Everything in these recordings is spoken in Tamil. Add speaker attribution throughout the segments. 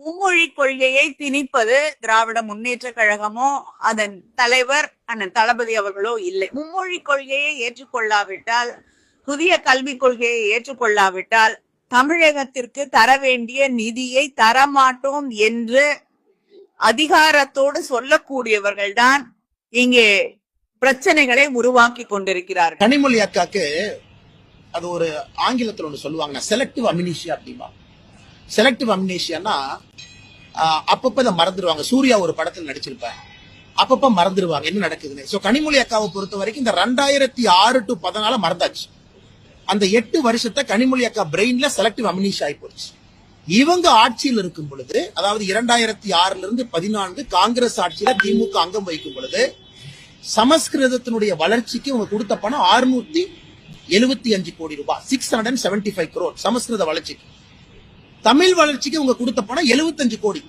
Speaker 1: மும்மொழி கொள்கையை திணிப்பது திராவிட முன்னேற்ற கழகமோ அதன் தலைவர் அண்ணன் தளபதி அவர்களோ இல்லை. மும்மொழி கொள்கையை ஏற்றுக்கொள்ளாவிட்டால் புதிய கல்விக் கொள்கையை ஏற்றுக்கொள்ளாவிட்டால் தமிழகத்திற்கு தர வேண்டிய நிதியை தரமாட்டோம் என்று அதிகாரத்தோடு சொல்லக்கூடியவர்கள் தான் இங்கே பிரச்சனைகளை உருவாக்கி கொண்டிருக்கிறார்கள்.
Speaker 2: கனிமொழி அக்காக்கு அது ஒரு ஆங்கிலத்தில் ஒன்று சொல்லுவாங்க செலக்டிவ் அமினிஷியா அப்படிமா செலக்டிவ் அம்னேஷியானா அப்பப்ப இதை மறந்துடுவாங்க சூர்யா ஒரு படத்தில் நடிச்சிருப்பேன் அப்பப்ப மறந்துடுவாங்க என்ன நடக்குதுன்னு. சோ கனிமொழி அக்காவை பொறுத்த வரைக்கும் இந்த ரெண்டாயிரத்தி ஆறு டு பதினால மறந்தாச்சு. அந்த எட்டு வருஷத்தை கனிமொழி அக்கா பிரெயின்ல செலக்டிவ் அமினிஷ் ஆகி போச்சு. இவங்க ஆட்சியில் இருக்கும் பொழுது அதாவது இரண்டாயிரத்தி ஆறுல இருந்து பதினான்கு காங்கிரஸ் ஆட்சியில திமுக அங்கம் வகிக்கும் பொழுது சமஸ்கிருதத்தினுடைய வளர்ச்சிக்கு இவங்க கொடுத்த பணம் ஆறுநூத்தி எழுபத்தி அஞ்சு கோடி ரூபாய். Six hundred seventy five crore சமஸ்கிருத வளர்ச்சிக்கு. தமிழ் வளர்ச்சிக்கு இவங்க கொடுத்த பணம் 75 கோடி.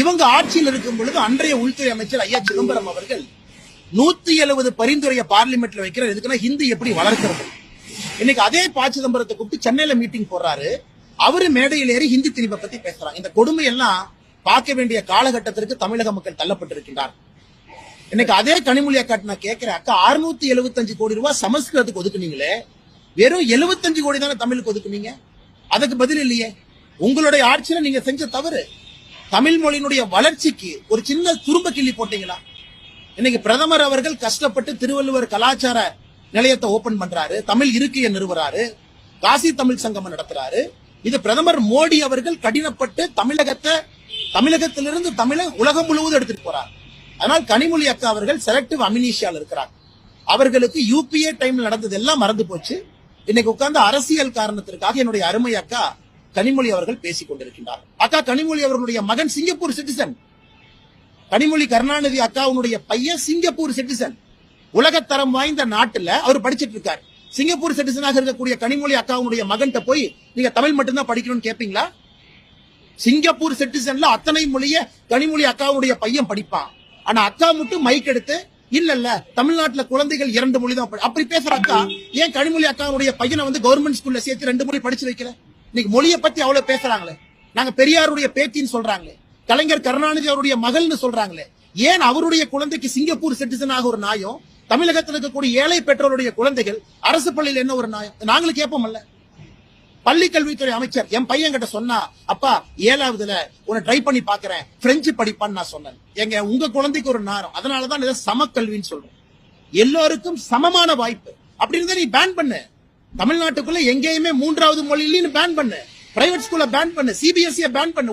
Speaker 2: இவங்க ஆட்சியில் இருக்கும் பொழுது அன்றைய உள்துறை அமைச்சர் ஐயா சிதம்பரம் அவர்கள் நூத்தி எழுபது பரிந்துரையை பார்லிமெண்ட்ல வைக்கிறார். எதுக்குன்னா ஹிந்தி எப்படி வளர்க்கிறது? இன்னைக்கு அதே ப சிதம்பரத்தை கூப்பிட்டு சென்னையில மீட்டிங் போடுறாரு. அவரு மேடையில் ஏறி ஹிந்தி திணிப்பை பத்தி பேசுறாங்க. இந்த கொடுமை எல்லாம் பார்க்க வேண்டிய காலகட்டத்திற்கு தமிழக மக்கள் தள்ளப்பட்டிருக்கின்றார் இன்னைக்கு அதே கனிமொழி அக்காட்டு நான் கேட்கிறேன் அக்கா அறுநூத்தி எழுபத்தஞ்சு கோடி ரூபாய் சமஸ்கிருதத்துக்கு ஒதுக்குனீங்களே. வெறும் 75 கோடி தானே தமிழுக்கு ஒதுக்குனீங்க? அதுக்கு பதில் இல்லையே. உங்களுடைய ஆட்சியில நீங்க செஞ்ச தவறு. தமிழ் மொழியினுடைய வளர்ச்சிக்கு ஒரு சின்ன துரும்ப கிள்ளி போட்டீங்களா? இன்னைக்கு பிரதமர் அவர்கள் கஷ்டப்பட்டு திருவள்ளுவர் கலாச்சார நிலையத்தை ஓபன் பண்றாரு. தமிழ் இருக்கைய நிறுவுறாரு. காசி தமிழ் சங்கமம் நடத்துறாரு. இது பிரதமர் மோடி அவர்கள் கடினப்பட்டு தமிழகத்தை தமிழகத்திலிருந்து தமிழை உலகம் முழுவதும் எடுத்துட்டு போறார். அதனால் கனிமொழி அக்கா அவர்கள் செலக்டிவ் அமினிஷியால் இருக்கிறார். அவர்களுக்கு யூபிஏ டைம்ல நடந்தது எல்லாம் மறந்து போச்சு. இன்னைக்கு உட்கார்ந்து அரசியல் காரணத்திற்காக என்னுடைய அருமை அக்கா கனிமொழி அவர்கள் பேசிக் கொண்டிருக்கின்றார். அக்கா கனிமொழி அவர்களுடைய மகன் சிங்கப்பூர் சிட்டிசன். கனிமொழி கருணாநிதி அக்காவுடைய பையன் சிங்கப்பூர் சிட்டிசன். உலகத்தரம் வாய்ந்த நாட்டுல அவர் படிச்சிட்டு இருக்காரு. சிங்கப்பூர் சிட்டிசனாக இருக்கக்கூடிய கனிமொழி அக்காவுடைய மகன்கிட்ட போய் நீங்க தமிழ் மட்டும்தான் படிக்கணும்னு கேப்பீங்களா? சிங்கப்பூர் சிட்டிசன்ல அத்தனை மொழிய கனிமொழி அக்காவுடைய பையன் படிப்பான். ஆனா அக்கா மட்டும் மைக் எடுத்து இல்ல இல்ல தமிழ்நாட்டுல குழந்தைகள் இரண்டு மொழி தான் அப்படி பேசுற அக்கா ஏன் கனிமொழி அக்காவுடைய பையனை வந்து கவர்மெண்ட் ஸ்கூல்ல சேர்த்து ரெண்டு மொழி படிச்சு வைக்கல? இன்னைக்கு மொழியை பத்தி அவ்வளவு பேசுறாங்களே. நாங்க பெரியாருடைய பேத்தின்னு சொல்றாங்களே. கலைஞர் கருணாநிதி அவருடைய மகள்னு சொல்றாங்களே. ஏன் அவருடைய குழந்தைக்கு சிங்கப்பூர் சிட்டிசனாக ஒரு நாயம் தமிழகத்தில் இருக்கக்கூடிய ஏழை பெற்றோருடைய குழந்தைகள் அரசு பள்ளியில் என்ன ஒரு நாயம்? நாங்களும் கேட்போம்ல பள்ளி கல்வித்துறை அமைச்சர் என் பையன் கிட்ட சொன்னா அப்பா ஏழாவதுல உன்னை ட்ரை பண்ணி பாக்குறேன். பிரெஞ்சு படிப்பான்னு நான் சொன்னேன். எங்க உங்க குழந்தைக்கு ஒரு நேரம். அதனாலதான் இதை சமக்கல்வின்னு சொல்றோம். எல்லோருக்கும் சமமான வாய்ப்பு. அப்படி நீ பேன் பண்ணு. தமிழ்நாட்டுக்குள்ள எங்கேயுமே மூன்றாவது மொழியிலும் பேன் பண்ணு. பிரைவேட் ஸ்கூல்ல பேன் பண்ணு. சிபிஎஸ்இ பேன் பண்ணு.